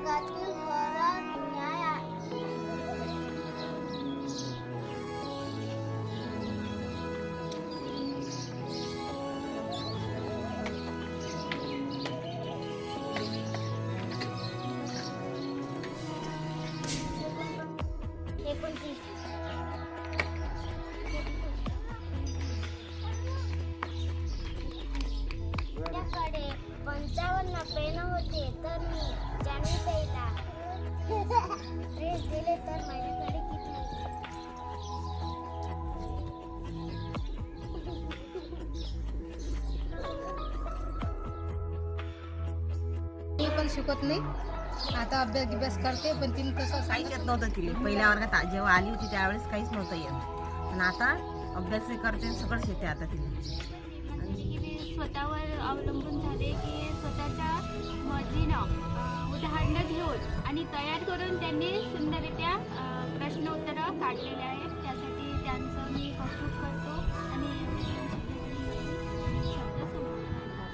जगातील परम न्याय एकोणतीस माझ्याकडे पंचावन्न पेन होते तर मी तर माझ्याकडे किती मी पण शिकत नाही. आता अभ्यास गिभ्यास करते पण तिने तसं काहीच येत नव्हतं तिला. पहिल्या वर्गात जेव्हा आली होती त्यावेळेस काहीच नव्हतं येत. पण आता अभ्यासही करते सगळंच येते आता तिला आणि ते स्वतःवर अवलंबून झाले की आणि तयार करून त्यांनी सुंदररित्या अं, प्रश्न उत्तरं काढलेले आहेत. त्यासाठी त्यांचं मी कौतुक करतो आणि.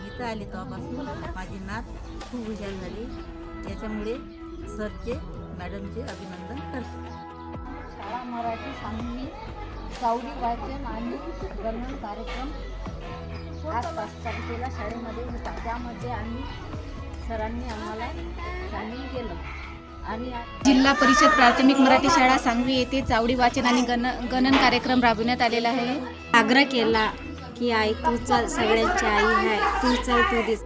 इथं आली तेव्हापासून माझी नात खूप हुशार झाली. त्याच्यामुळे सरचे मॅडमचे अभिनंदन करते. शाळा मराठी सांगली सावली वाचन आणि गणन कार्यक्रम आज पाच तारखेला शाळेमध्ये होता. त्यामध्ये आम्ही सरांनी आम्हाला सामील केलं. आणि जिल्हा परिषद प्राथमिक मराठी शाळा सांगवी येथे चावडी वाचन आणि गण गणन कार्यक्रम राबविण्यात आलेला आहे. आग्रह केला की आई तू चल सगळ्यांची आई आहे. तू चल तू दिस.